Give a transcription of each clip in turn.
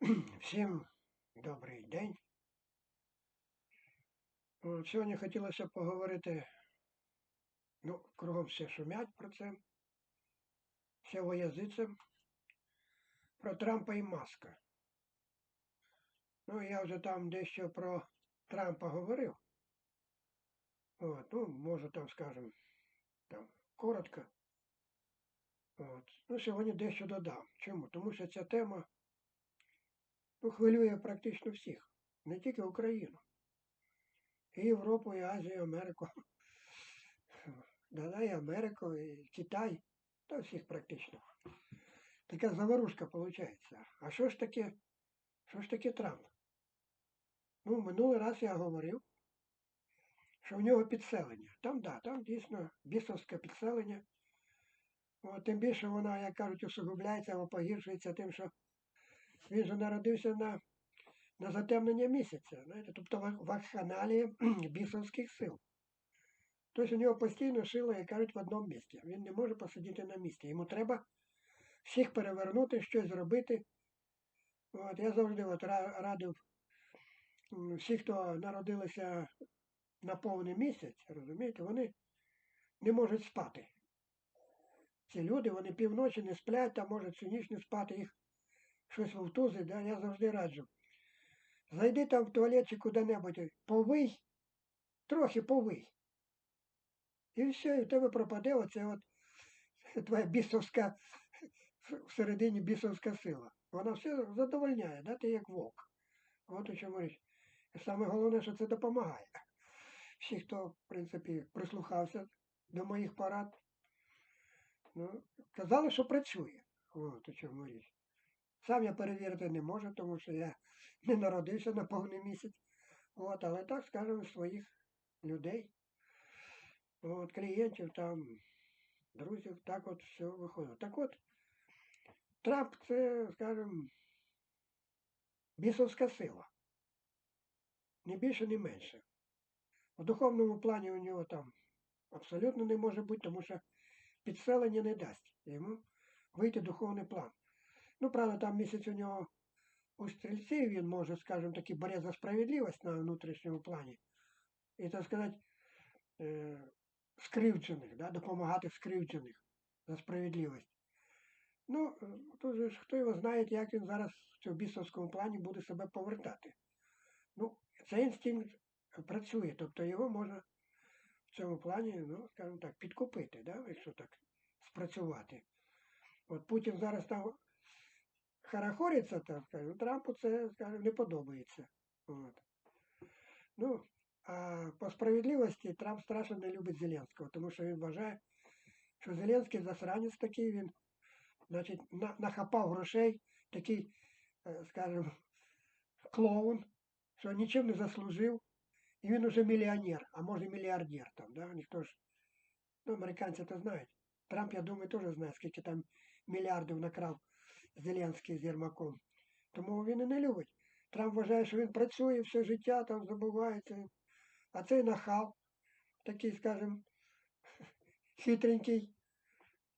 Всім добрий день. Сьогодні хотілося поговорити, ну, кругом все шумять про це, все воязицем, про Трампа і Маска. Ну, я вже там дещо про Трампа говорив. От, ну, може там, скажем, там, коротко. От. Ну, сьогодні дещо додам. Чому? Тому що ця тема ну, хвилює практично всіх, не тільки Україну. І Європу, і Азію, і Америку. Да, Америку, і Китай, та всіх практично. Така заварушка виходить. А що ж таке, що ж таке Трамп? Ну, минулий раз я говорив, що в нього підселення. Там, да, там дійсно бісовське підселення. От, тим більше вона, як кажуть, усугубляється або погіршується тим, що він же народився на на затемнення місяця, знаєте, тобто в вакханалії бісовських сил. Тобто у нього постійно сила, як кажуть, в одному місці. Він не може посидіти на місці. Йому треба всіх перевернути, щось зробити. От, Я завжди от радив всі, хто народилися на повний місяць, розумієте, вони не можуть спати. Ці люди, вони півночі не сплять, а можуть всю ніч не спати, їх щось вовтузить, да? я завжди раджу. Зайди там в туалет чи куди-небудь, повий, трохи повий. І все, і в тебе пропаде оце от твоя бісовська, всередині бісовська сила. Вона все задовольняє, да? ти як вовк. От у чому річ. І саме головне, що це допомагає. Всі, хто, в принципі, прислухався до моїх порад, ну, казали, що працює. От у чому річ. Сам я перевірити не можу, тому що я не народився на повний місяць. От, але так, скажемо, своїх людей, от, клієнтів там, друзів, так от все виходить. Так от, Трамп це, скажімо, бісовська сила. Не більше, не менше. В духовному плані у нього там абсолютно не може бути, тому що підселення не дасть йому вийти духовний план. Ну, правда, там місяць у нього у стрільці, він може, скажімо, таки борець за справедливість на внутрішньому плані. І, так сказати, е, скривджених, да, допомагати скривджених за справедливість. Ну, тут же ж хто його знає, як він зараз в цьому бісовському плані буде себе повертати. Ну, цей інстинкт працює, тобто його можна в цьому плані, ну, скажімо так, підкупити, да, якщо так спрацювати. От Путін зараз там харахориться, так скажемо, Трампу це, скажімо, не подобається. От. Ну, а по справедливості Трамп страшно не любить Зеленського, тому що він вважає, що Зеленський засранець такий, він значить, на, нахапав грошей, такий, е, скажімо, клоун, що нічим не заслужив, і він уже мільйонер, а може мільярдер там, да? Ніхто ж, ну, американці то знають. Трамп, я думаю, теж знає, скільки там мільярдів накрав Зеленський з Єрмаком. Тому він і не любить. Трамп вважає, що він працює все життя, там забувається. А цей нахал, такий, скажімо, хитренький,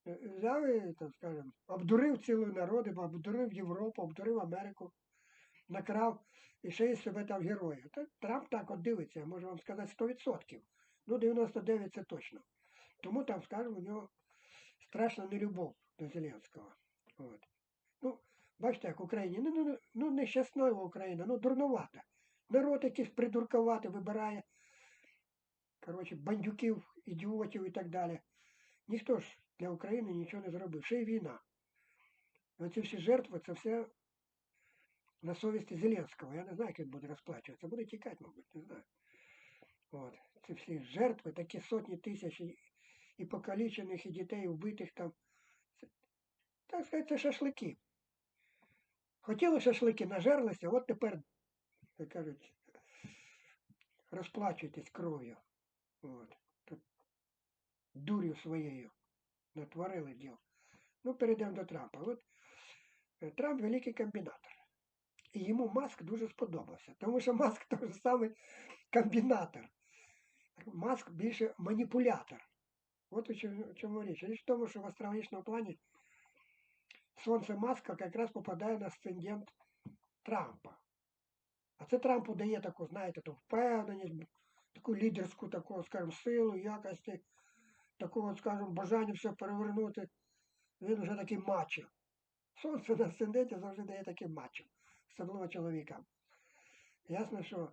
е, взяв і, так скажімо, обдурив цілий народ, обдурив Європу, обдурив Америку, накрав і ще й себе там героя. Трамп так от дивиться, можу вам сказати, 100%. Ну, 99 це точно. Тому там, скажімо, у нього страшна нелюбов до Зеленського. От. Ну, бачите, як Україні, ну, ну, ну нещаслива Україна, ну дурнувата. Народ якийсь придуркувати вибирає. Коротше, бандюків, ідіотів і так далі. Ніхто ж для України нічого не зробив. Ще й війна. Оці всі жертви, це все на совісті Зеленського. Я не знаю, як він буде розплачуватися. Буде тікати, мабуть, не знаю. От. Ці всі жертви, такі сотні тисяч і, і покалічених, і дітей вбитих там. Це, так сказати, це шашлики. Хотіли шашлики, нажерлися, от тепер, як кажуть, розплачуйтесь кров'ю. От. Дурю своєю натворили діл. Ну, перейдемо до Трампа. От е, Трамп великий комбінатор. І йому Маск дуже сподобався, тому що Маск той самий комбінатор. Маск більше маніпулятор. От у чому річ. Річ в тому, що в астрологічному плані Сонце Маска якраз попадає на асцендент Трампа. А це Трампу дає таку, знаєте, ту впевненість, таку лідерську, таку, скажімо, силу, якості, такого, скажімо, бажання все перевернути. Він вже такий мачо. Сонце на асценденті завжди дає таким мачо, особливо чоловікам. Ясно, що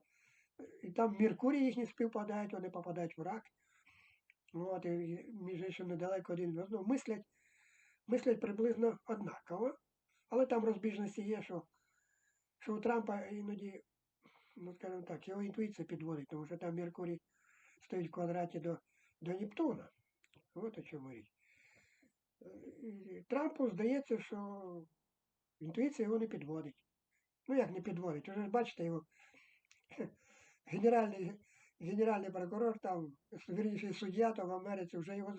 і там Меркурій їхні співпадають, вони попадають в рак. От, і між іншим недалеко один одного. Мислять, мислять приблизно однаково, але там розбіжності є, що, що у Трампа іноді, ну скажімо так, його інтуїція підводить, тому що там Меркурій стоїть в квадраті до, до Нептуна. От о чому річ. Трампу здається, що інтуїція його не підводить. Ну як не підводить? Уже бачите його генеральний, генеральний прокурор там, вірніше суддя там в Америці вже його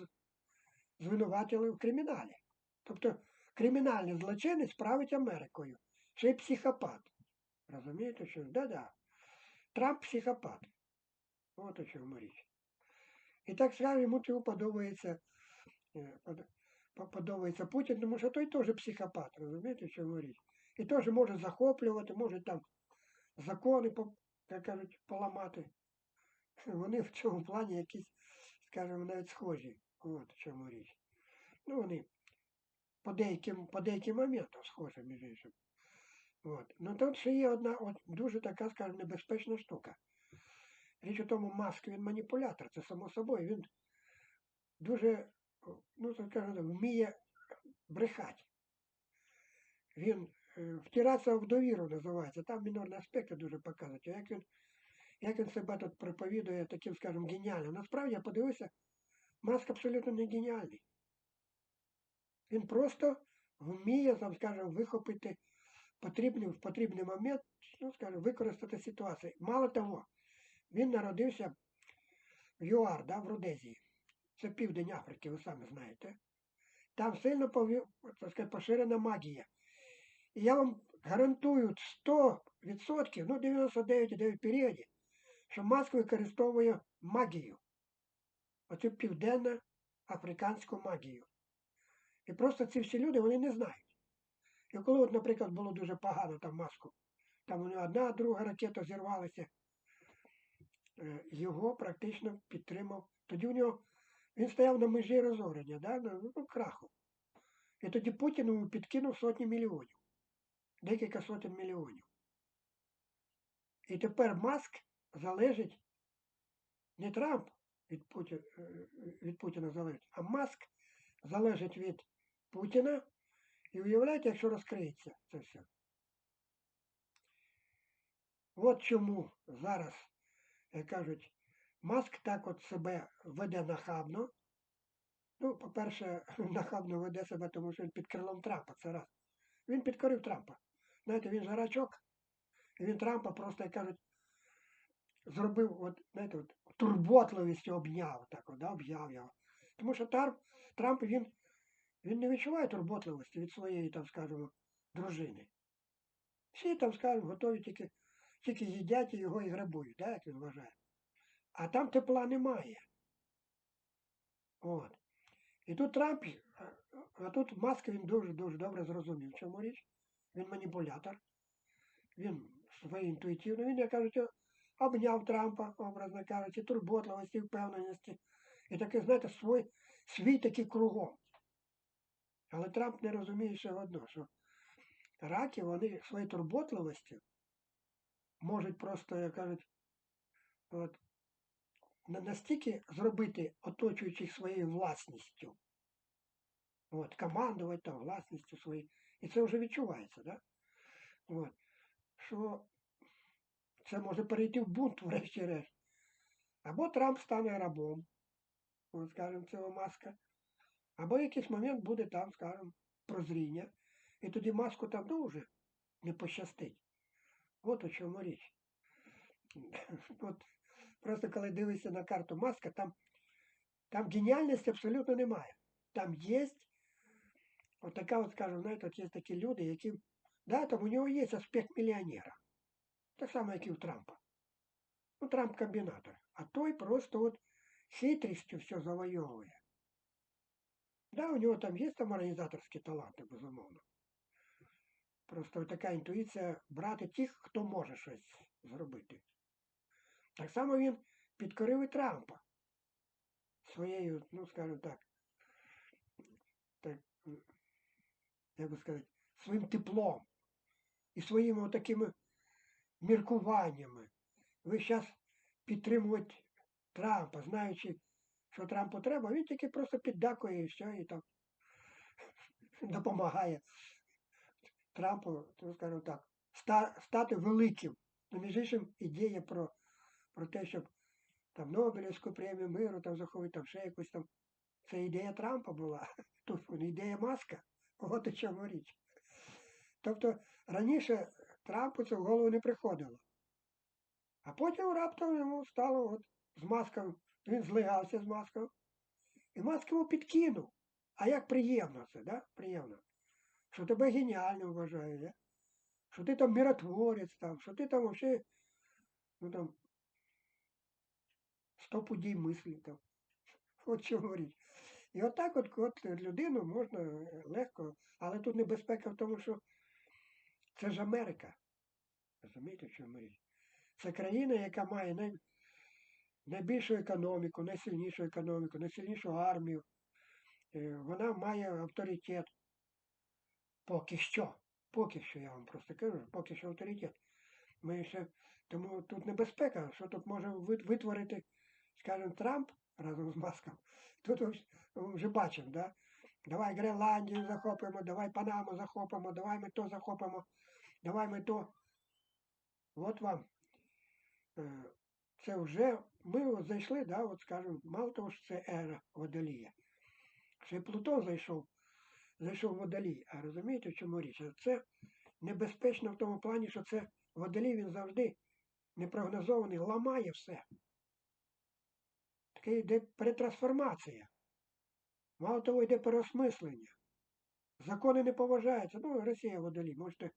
звинуватили в криміналі. Тобто кримінальний злочинець править Америкою. Ще й психопат. Розумієте, що? Да-да. Трамп психопат. От у чому річ. І так само йому цього подобається, е, под- по- подобається Путін, тому що той теж психопат, розумієте, чому річ. І теж може захоплювати, може там закони, як кажуть, поламати. Вони в цьому плані якісь, скажімо, навіть схожі. От в чому річ. Ну, вони по деяким, по деяким моментам схожі, між іншим. От. Ну тут ще є одна от, дуже така, скажімо, небезпечна штука. Річ у тому, Маск він маніпулятор, це само собою. Він дуже, ну так скажімо, вміє брехати. Він е, втиратися в довіру називається. Там мінорні аспекти дуже показують. А як він, як він себе тут проповідує таким, скажімо, геніальним. Насправді я подивився, Маск абсолютно не геніальний. Він просто вміє, скажімо, вихопити потрібний, в потрібний момент, ну, скажімо, використати ситуацію. Мало того, він народився в ЮАР, да, в Родезії. Це південь Африки, ви самі знаєте. Там сильно так поширена магія. І я вам гарантую 100%, ну 99,9 періоді, що Маск використовує магію. Оцю південно африканську магію. І просто ці всі люди вони не знають. І коли, от, наприклад, було дуже погано там маску, там у нього одна, друга ракета зірвалася, е, його практично підтримав. Тоді у нього він стояв на межі розорення, да? ну, ну, краху. І тоді Путін йому підкинув сотні мільйонів, декілька сотень мільйонів. І тепер Маск залежить не Трамп від Путіна, від Путіна залежить, а Маск залежить від Путіна. І уявляєте, якщо розкриється це все. От чому зараз, як кажуть, Маск так от себе веде нахабно. Ну, по-перше, нахабно веде себе, тому що він під крилом Трампа, це раз. Він підкорив Трампа. Знаєте, він жарачок, і він Трампа просто, як кажуть, зробив, от, знаєте, от, турботливістю обняв, так, от, да, об'яв його. Тому що Трамп, Трамп він, він не відчуває турботливості від своєї, там, скажімо, дружини. Всі там, скажімо, готові тільки, тільки їдять і його і грабують, да, як він вважає. А там тепла немає. От. І тут Трамп, а- а тут Маск він дуже-дуже добре зрозумів, чому річ. Він маніпулятор. Він своє інтуїтивно, він, як кажуть, обняв Трампа, образно кажучи, турботливості, впевненості. І таке, знаєте, свій, свій такий кругом. Але Трамп не розуміє ще одно, що раки, вони своєю турботливістю можуть просто, як кажуть, от, настільки зробити оточуючих своєю власністю. От, командувати там власністю своєю. І це вже відчувається, да? От, що це може перейти в бунт, врешті-решт. Або Трамп стане рабом, от, скажімо, цього маска, або якийсь момент буде там, скажімо, прозріння. І тоді маску там дуже не пощастить. От у чому річ. От просто коли дивишся на карту маска, там, там геніальності абсолютно немає. Там є от така, от, скажімо, знаєте, от є такі люди, які, да, там у нього є аспект мільйонера. Так само, як і у Трампа. Ну, Трамп комбінатор. А той просто от хитрістю все завойовує. Да, у нього там є там організаторські таланти, безумовно. Просто така інтуїція брати тих, хто може щось зробити. Так само він підкорив і Трампа своєю, ну, скажімо так, так як би сказати, своїм теплом і своїми такими міркуваннями. Ви зараз підтримувати Трампа, знаючи, що Трампу треба, він тільки просто піддакує і все, і там допомагає Трампу, скажімо так, стати великим. Ну, між іншим, ідея про, про те, щоб там Нобелівську премію миру там заховати, там ще якусь там. Це ідея Трампа була. Тут ідея Маска. От у чому річ. Тобто раніше Трампу це в голову не приходило. А потім раптом йому стало от з маском, він злигався з маском. І маск йому підкинув. А як приємно це, да? Приємно. Що тебе геніально вважають, да? що ти там миротворець, там, що ти там взагалі, ну там, сто пудій мислі там. От чому річ. І отак от, от людину можна е, легко, але тут небезпека в тому, що це ж Америка. Розумієте, чому річ? Це країна, яка має най... найбільшу економіку, найсильнішу економіку, найсильнішу армію. Е, Вона має авторитет. Поки що. Поки що, я вам просто кажу, поки що авторитет. Ми ще... Тому тут небезпека, що тут може витворити, скажімо, Трамп разом з Маском. Тут вже бачимо, да? Давай Гренландію захопимо, давай Панаму захопимо, давай ми то захопимо, давай ми то. От вам. Це вже ми зайшли, да, от скажімо, мало того, що це ера Водолія. Ще Плутон зайшов, зайшов Водолій. А розумієте, в чому річ? Це небезпечно в тому плані, що це Водолій він завжди непрогнозований, ламає все. Таке йде перетрансформація. Мало того, йде переосмислення. Закони не поважаються. Ну, Росія водолій. Можете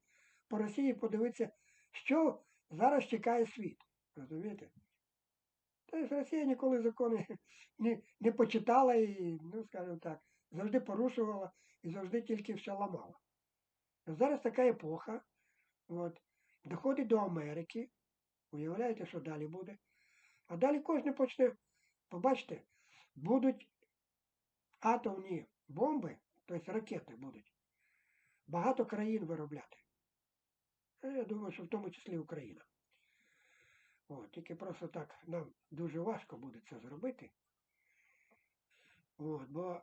по Росії подивитися, що зараз чекає світ. Розумієте? Тобто Росія ніколи закони не, не почитала і, ну, скажімо так, завжди порушувала і завжди тільки все ламала. Зараз така епоха, от, доходить до Америки. Уявляєте, що далі буде? А далі кожен почне, побачите, будуть атомні бомби, тобто ракети будуть, багато країн виробляти. Я думаю, що в тому числі Україна. От, тільки просто так нам дуже важко буде це зробити. От, бо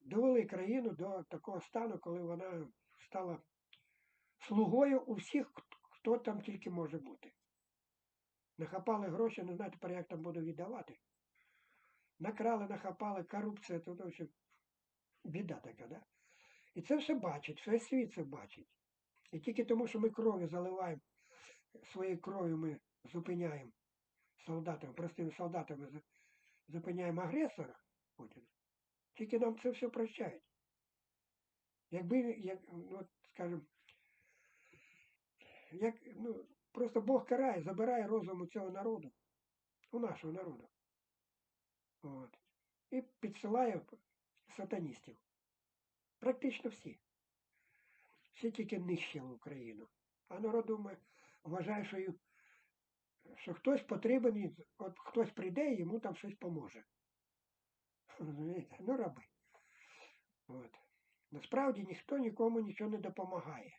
довели країну до такого стану, коли вона стала слугою у всіх, хто там тільки може бути. Нахапали гроші, не знаю тепер, як там буду віддавати. Накрали, нахапали, корупція, то в біда така, да? І це все бачить, весь світ це бачить. І тільки тому, що ми кров'ю заливаємо, своєю кров'ю ми зупиняємо солдатами, простими солдатами зупиняємо агресора Путіна, тільки нам це все прощають. Якби, як, ну, скажімо, як, ну, просто Бог карає, забирає розум у цього народу, у нашого народу. От. І підсилає сатаністів. Практично всі. Всі тільки нищили Україну. А народ думає, вважає, що, що хтось потрібен, от хтось прийде і йому там щось поможе. Розумієте? Ну, раби. От. Насправді ніхто нікому нічого не допомагає.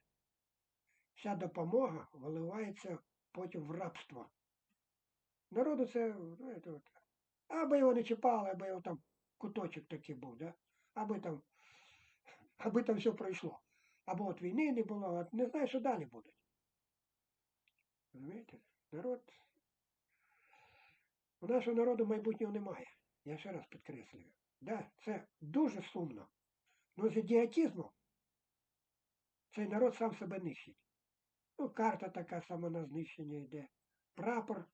Вся допомога виливається потім в рабство. Народу це, знаєте, от, аби його не чіпали, аби його там куточок такий був, да? аби там, аби там все пройшло. Або от війни не було, от не знаю, що далі буде. Розумієте? Народ. У нашого народу майбутнього немає. Я ще раз підкреслюю. Да, це дуже сумно. Ну з ідіотизмом цей народ сам себе нищить. Ну, карта така сама на знищення йде. Прапор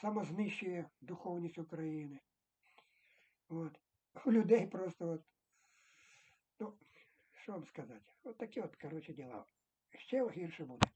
самознищує духовність України. От. У людей просто от. Ну, що вам сказати? От такі от, коротше, діла. Ще гірше буде.